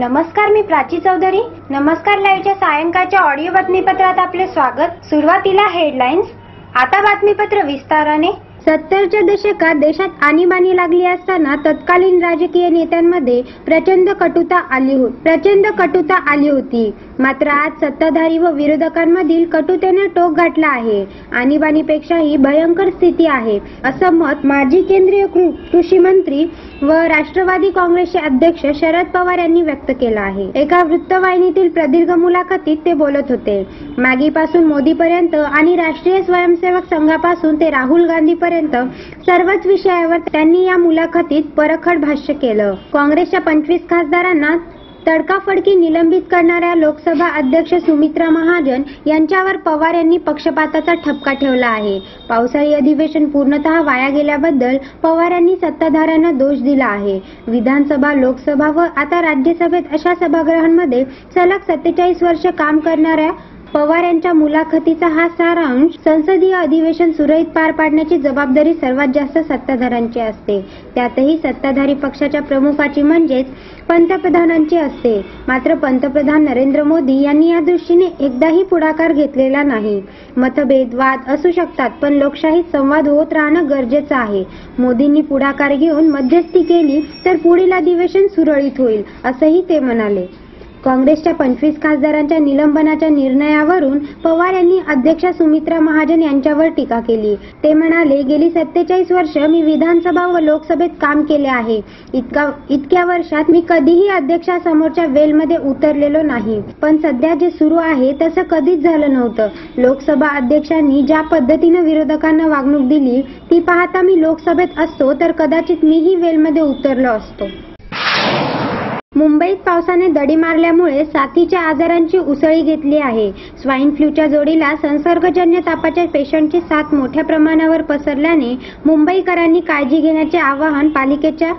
नमस्कार मी प्राची चौधरी. नमस्कार लाईव्हच्या सायंकाळच्या ऑडिओ बातमीपत्रात आपले स्वागत. सुरुवातीला हेडलाईन्स आता बातमीपत्र विस्ताराने. सत्तरच्या दशकात देशात आणीबाणी लागली असताना तत्कालीन राजकीय नेत्यांमध्ये प्रचंड कटुता आली होती प्रचंड कटुता आली होती. मात्र आज सत्ताधारी व विरोधकांमधील कटुतेने टोक गाठला आहे. आणीबाणीपेक्षाही भयंकर स्थिती आहे. असं मत माजी केंद्रीय कृ- कृषी मंत्री व राष्ट्रवादी काँग्रेसचे अध्यक्ष शरद पवार यांनी व्यक्त केला आहे. एका वृत्तवाहिनीतील प्रदीर्घ मुलाखतीत ते बोलत होते. मॅगीपासून मोदीपर्यंत आणि राष्ट्रीय स्वयंसेवक संघापासून ते राहुल गांधीपर्यंत सर्वच विषयावर त्यांनी या मुलाखतीत परखड भाष्य केलं. काँग्रेसच्या पंचवीस खासदारांना तडकाफडकी निलंबित करणाऱ्या लोकसभा अध्यक्ष सुमित्रा महाजन यांच्यावर पवार यांनी पक्षपाताचा ठपका ठेवला आहे. पावसाळी अधिवेशन पूर्णतः वाया गेल्याबद्दल पवार यांनी सत्ताधाऱ्यांना दोष दिला आहे. विधानसभा लोकसभा व आता राज्यसभेत अशा सभागृहांमध्ये सलग सत्तेचाळीस वर्ष काम करणाऱ्या पवार यांच्या मुलाखतीचा हा सारांश संसदीय अधिवेशन सुरळीत पार पाडण्याची जबाबदारी सर्वात जास्त सत्ताधाऱ्यांची असते. त्यातही सत्ताधारी पक्षाच्या प्रमुखाची म्हणजेच पंतप्रधानांची असते. मात्र पंतप्रधान नरेंद्र मोदी यांनी या दृष्टीने एकदाही पुढाकार घेतलेला नाही. मतभेद वाद असू शकतात पण लोकशाहीत संवाद होत राहणं गरजेचं आहे. मोदींनी पुढाकार घेऊन मध्यस्थी केली तर पुढील अधिवेशन सुरळीत होईल असंही ते म्हणाले. काँग्रेसच्या पंचवीस खासदारांच्या निलंबनाच्या निर्णयावरून पवार यांनी अध्यक्षा सुमित्रा महाजन यांच्यावर टीका केली. ते म्हणाले गेली सत्तेचाळीस वर्ष मी विधानसभा व लोकसभेत काम केले आहे. इतका इतक्या वर्षात मी कधीही अध्यक्षासमोरच्या वेलमध्ये उतरलेलो नाही. पण सध्या जे सुरू आहे तसं कधीच झालं नव्हतं. लोकसभा अध्यक्षांनी ज्या पद्धतीनं विरोधकांना वागणूक दिली ती पाहता मी लोकसभेत असतो तर कदाचित मीही वेलमध्ये उतरलो असतो. मुंबईत पावसाने दडी मारल्यामुळे साथीच्या आजारांची उसळी घेतली आहे. स्वाईन फ्लूच्या जोडीला संसर्गजन्य तापाच्या पेशंटची साथ मोठ्या प्रमाणावर पसरल्याने मुंबईकरांनी काळजी घेण्याचे आवाहन पालिकेच्या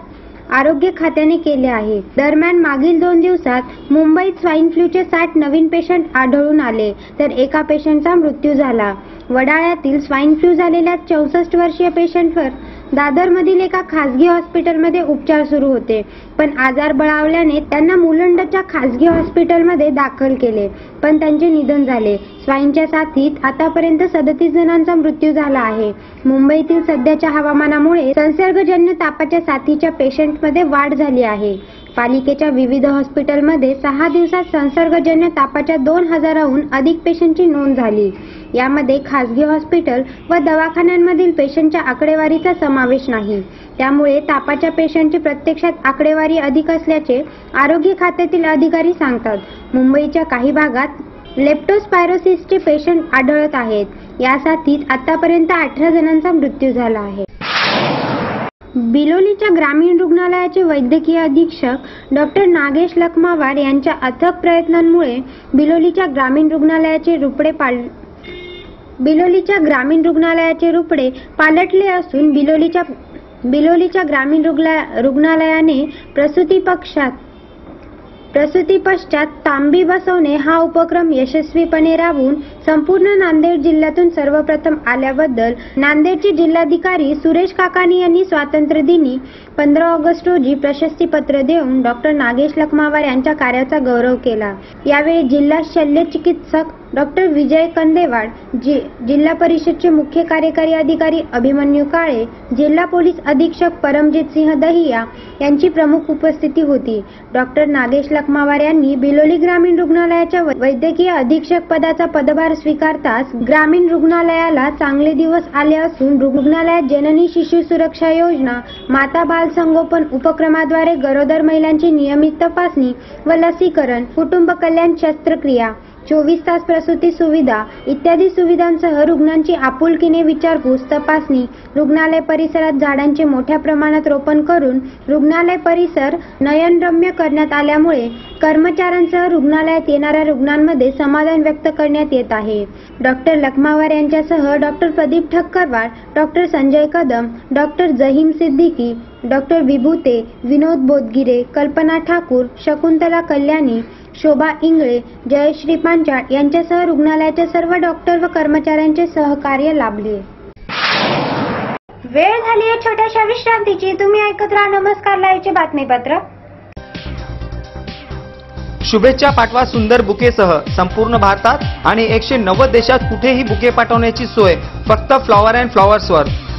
आरोग्य खात्याने केले आहे. दरम्यान मागील दोन दिवसात मुंबईत स्वाईन फ्लूचे साठ नवीन पेशंट आढळून आले तर एका पेशंटचा मृत्यू झाला. वडाळ्यातील स्वाईन फ्लू झालेल्या चौसष्ट वर्षीय पेशंटवर दादरमधील एका खासगी हॉस्पिटलमध्ये उपचार सुरू होते. पण आजार बळावल्याने त्यांना मुलंडच्या खासगी हॉस्पिटलमध्ये दाखल केले. पण त्यांचे निधन झाले. स्वाईनच्या साथीत आतापर्यंत सदतीस जणांचा मृत्यू झाला आहे. मुंबईतील सध्याच्या हवामानामुळे संसर्गजन्य तापाच्या साथीच्या पेशंटमध्ये वाढ झाली आहे. पालिकेच्या विविध हॉस्पिटलमध्ये सहा दिवसात संसर्गजन्य तापाच्या दोन हजाराहून अधिक पेशंटची नोंद झाली. यामध्ये खासगी हॉस्पिटल व दवाखान्यांमधील पेशंटच्या आकडेवारीचा समावेश नाही. त्यामुळे तापाच्या पेशंटची प्रत्यक्षात आकडेवारी अधिक असल्याचे आरोग्य खात्यातील अधिकारी सांगतात. मुंबईच्या काही भागात लेप्टोस्पायरोसिसचे पेशंट आढळत आहेत. यासाठीच आतापर्यंत अठरा जणांचा मृत्यू झाला आहे. बिलोलीच्या ग्रामीण रुग्णालयाचे वैद्यकीय अधीक्षक डॉक्टर नागेश लखमावार यांच्या अथक प्रयत्नांमुळे बिलोलीच्या ग्रामीण रुग्णालयाचे रुपडे पाल बिलोलीच्या ग्रामीण रुग्णालयाचे रुपडे पालटले असून बिलोलीच्या बिलोलीच्या ग्रामीण रुग्ला- रुग्णालयाने प्रसूती पक्षात प्रसूती पश्चात तांबी बसवणे हा उपक्रम यशस्वीपणे राबवून संपूर्ण नांदेड जिल्ह्यातून सर्वप्रथम आल्याबद्दल नांदेडचे जिल्हाधिकारी सुरेश काकानी यांनी स्वातंत्र्य दिनी पंधरा ऑगस्ट रोजी प्रशस्ती पत्र देऊन डॉक्टर नागेश लखमावार यांच्या कार्याचा गौरव केला. यावेळी जिल्हा शल्य चिकित्सक डॉक्टर विजय कंदेवाड जि जिल्हा परिषदचे मुख्य कार्यकारी अधिकारी अभिमन्यू काळे जिल्हा पोलीस अधीक्षक परमजित सिंह दहिया यांची प्रमुख उपस्थिती होती. डॉक्टर नागेश लखमावार यांनी बिलोली ग्रामीण रुग्णालयाच्या वैद्यकीय अधीक्षक पदाचा पदभार स्वीकारताच ग्रामीण रुग्णालयाला चांगले दिवस आले असून रुग्णालयात जननी शिशु सुरक्षा योजना माता बाल संगोपन उपक्रमाद्वारे गरोदर महिलांची नियमित तपासणी व लसीकरण कुटुंब कल्याण शस्त्रक्रिया चोवीस तास प्रसूती सुविधा इत्यादी सुविधांसह रुग्णांची आपुलकीने विचारपूस तपासणी रुग्णालय परिसरात झाडांचे मोठ्या प्रमाणात रोपण करून रुग्णालय परिसर नयनरम्य करण्यात आल्यामुळे कर्मचाऱ्यांसह रुग्णालयात येणाऱ्या रुग्णांमध्ये समाधान व्यक्त करण्यात येत आहे. डॉक्टर लखमावार यांच्यासह doctor Pradeep Thakkarwad doctor Sanjay Kadam doctor Zaheem Siddiqui doctor Vibhute Vinod Bodgire Kalpana Thakur Shakuntala Kalyani शोभा इंगळे जयश्री पांचाळ यांच्यासह रुग्णालयाच्या सर्व डॉक्टर व कर्मचाऱ्यांचे सहकार्य लाभले. वेळ झाली आहे छोट्याशा विश्रांतीची. तुम्ही ऐकत राहा नमस्कार लाईव्हचे बातमीपत्र. शुभेच्छा पाठवा सुंदर बुकेसह. संपूर्ण भारतात आणि एकशे नव्वद देशात कुठेही बुके पाठवण्याची सोय. फक्त फ्लॉवर अँड फ्लॉवर्सवर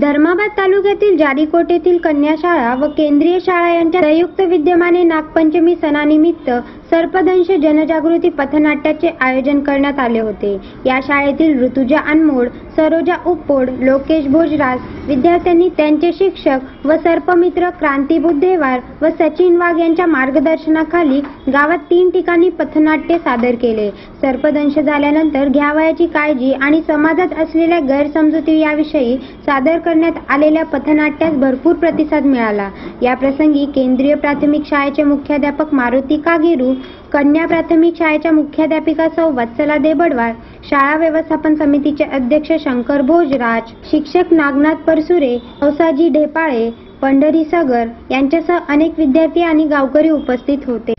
धर्माबाद तालुक्यातील जारीकोट येथील कन्या शाळा व केंद्रीय शाळा यांच्या संयुक्त विद्यमाने नागपंचमी सणानिमित्त सर्पदंश जनजागृती पथनाट्याचे आयोजन करण्यात आले होते. या शाळेतील ऋतुजा अनमोड सरोजा उपपोड लोकेश भोजराज विद्यार्थ्यांनी त्यांचे शिक्षक व सर्पमित्र क्रांती बुद्धेवार व सचिन वाघ यांच्या मार्गदर्शनाखाली गावात तीन ठिकाणी पथनाट्य सादर केले. सर्पदंश झाल्यानंतर घ्यावयाची काळजी आणि समाजात असलेल्या गैरसमजुती याविषयी सादर करण्यात आलेल्या पथनाट्यास भरपूर प्रतिसाद मिळाला. या प्रसंगी केंद्रीय प्राथमिक शाळेचे मुख्याध्यापक मारुती कागेरू कन्या प्राथमिक शाळेच्या मुख्याध्यापिका सौ वत्सला देबडवार शाळा व्यवस्थापन समितीचे अध्यक्ष शंकर भोजराज शिक्षक नागनाथ परसुरे औसाजी ढेपाळे पंढरी सगर यांच्यासह अनेक विद्यार्थी आणि गावकरी उपस्थित होते.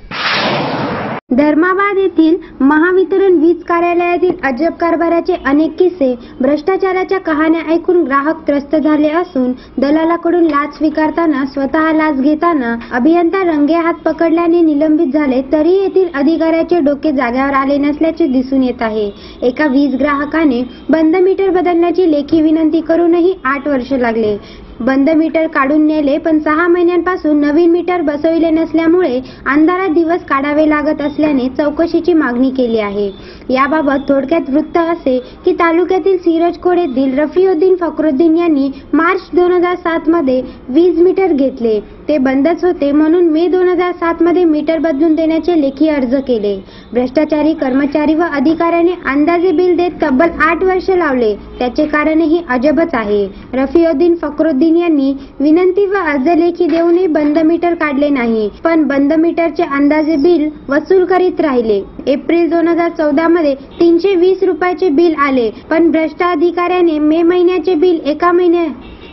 धर्माबाद येथील महावितरण वीज कार्यालयातील अजब कारभाराचे अनेक किस्से भ्रष्टाचाराच्या कहाण्या ऐकून ग्राहक त्रस्त झाले असून दलालाकडून लाच स्वीकारताना स्वतः लाच घेताना अभियंता रंगे हात पकडल्याने निलंबित झाले तरी येथील अधिकाऱ्याचे डोके जाग्यावर आले नसल्याचे दिसून येत आहे. एका वीज ग्राहकाने बंद मीटर बदलण्याची लेखी विनंती करूनही आठ वर्ष लागले. बंद मीटर काढून नेले पण सहा महिन्यांपासून नवीन मीटर बसविले नसल्यामुळे अंधारात दिवस काढावे लागत असल्याने चौकशीची मागणी केली आहे. याबाबत थोडक्यात वृत्त असे की तालुक्यातील सिरजकोड येथील रफिउद्दीन फखरुद्दीन यांनी मार्च दोन हजार सात मध्ये वीज मीटर घेतले. ते बंदच होते म्हणून मे दोन हजार सात मध्ये मीटर बदलून देण्याचे लेखी अर्ज केले. भ्रष्टाचारी कर्मचारी व अधिकाऱ्याने अंदाजे बिल देत तब्बल आठ वर्ष लावले. त्याचे कारणही अजबच आहे. रफिउद्दीन फखरुद्दीन यांनी विनंती व अर्ज लेखी देऊनही बंद मीटर काढले नाही पण बंद मीटरचे अंदाजे बिल वसूल करीत राहिले. एप्रिल दोन हजार चौदा मध्ये तीनशे वीस रुपयाचे बिल आले पण भ्रष्ट अधिकाऱ्याने मे महिन्याचे बिल एका महिन्या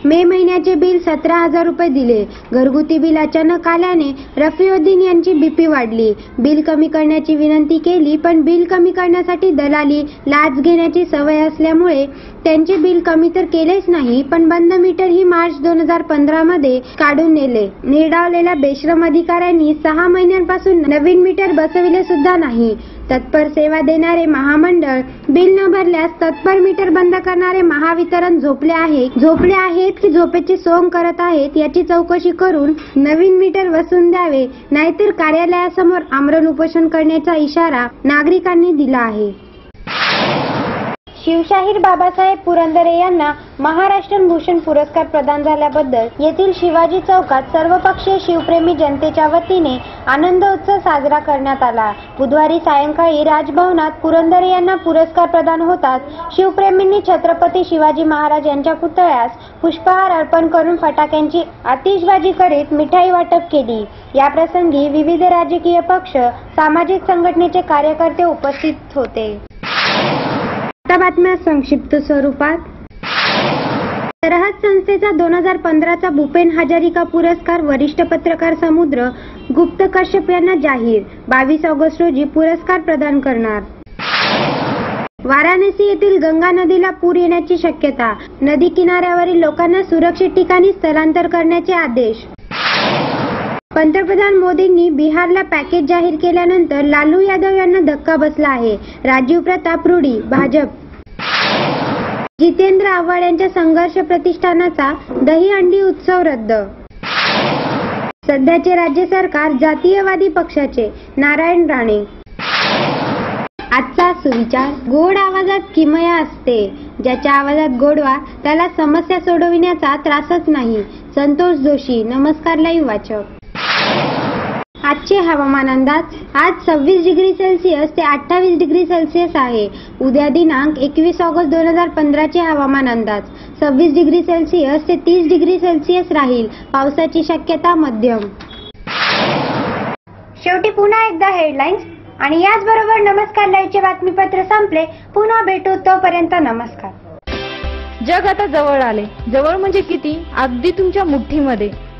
मे महिन्याचे बिल सतरा हजार रुपये दिले. घरगुती बिल अचानक आल्याने रफिउद्दीन यांची बीपी वाढली. बिल कमी करण्याची विनंती केली पण बिल कमी करण्यासाठी दलाली लाच घेण्याची सवय असल्यामुळे त्यांचे बिल कमी तर केलेच नाही पण बंद मीटर ही मार्च दोन हजार पंधरा मध्ये काढून नेले. निर्डावलेल्या बेश्रम अधिकाऱ्यांनी सहा महिन्यांपासून नवीन मीटर बसविले सुद्धा नाही. तत्पर सेवा देणारे महामंडळ बिल न भरल्यास तत्पर मीटर बंद करणारे महावितरण झोपले आहे. झोपले आहेत की झोपेची सोंग करत आहेत याची चौकशी करून नवीन मीटर वसून द्यावे. नाहीतर कार्यालयासमोर आमरण उपोषण करण्याचा इशारा नागरिकांनी दिला आहे. शिवशाहीर बाबासाहेब पुरंदरे यांना महाराष्ट्र भूषण पुरस्कार प्रदान झाल्याबद्दल येथील शिवाजी चौकात सर्वपक्षीय शिवप्रेमी जनतेच्या वतीने आनंद उत्सव साजरा करण्यात आला. बुधवारी सायंकाळी राजभवनात पुरंदरे यांना पुरस्कार प्रदान होतात शिवप्रेमींनी छत्रपती शिवाजी महाराज यांच्या पुतळ्यास पुष्पहार अर्पण करून फटाक्यांची आतिषबाजी करीत मिठाई वाटप केली. या प्रसंगी विविध राजकीय पक्ष सामाजिक संघटनेचे कार्यकर्ते उपस्थित होते. आता बातम्या संक्षिप्त स्वरूपात. सरहद संस्थेचा दोन हजार पंधराचा भूपेन हजारिका पुरस्कार वरिष्ठ पत्रकार समुद्र गुप्त कश्यप यांना जाहीर. बावीस ऑगस्ट रोजी पुरस्कार प्रदान करणार. वाराणसी येथील गंगा नदीला पूर येण्याची शक्यता. नदी किनाऱ्यावरील लोकांना सुरक्षित ठिकाणी स्थलांतर करण्याचे आदेश. पंतप्रधान मोदींनी बिहारला पॅकेज जाहीर केल्यानंतर लालू यादव यांना धक्का बसला आहे. राजीव प्रताप रूडी भाजप. जितेंद्र आव्हाड यांच्या संघर्ष प्रतिष्ठानाचा दहीहंडी उत्सव रद्द. सध्याचे राज्य सरकार जातीयवादी पक्षाचे नारायण राणे. आजचा सुविचार गोड आवाजात किमया असते. ज्याच्या आवाजात गोडवा त्याला समस्या सोडविण्याचा त्रासच नाही. संतोष जोशी नमस्कार लाईव्ह वाचक. आजचे हवामान अंदाज आज सव्वीस डिग्री सेल्सिअस ते अठ्ठावीस डिग्री सेल्सिअस आहे. उद्या दिनांक एकवीस ऑगस्ट दोन हजार पंधराचे हवामान अंदाज सव्वीस डिग्री सेल्सिअस ते तीस डिग्री सेल्सिअस राहील. पावसाची शक्यता मध्यम. शेवटी पुन्हा एकदा हेडलाईन्स आणि याचबरोबर नमस्कार लाईव्हचे बातमीपत्र संपले. पुन्हा भेटू तोपर्यंत नमस्कार. जग आता जवळ आले. जवळ म्हणजे किती? अगदी तुमच्या मुठ्ठीमध्ये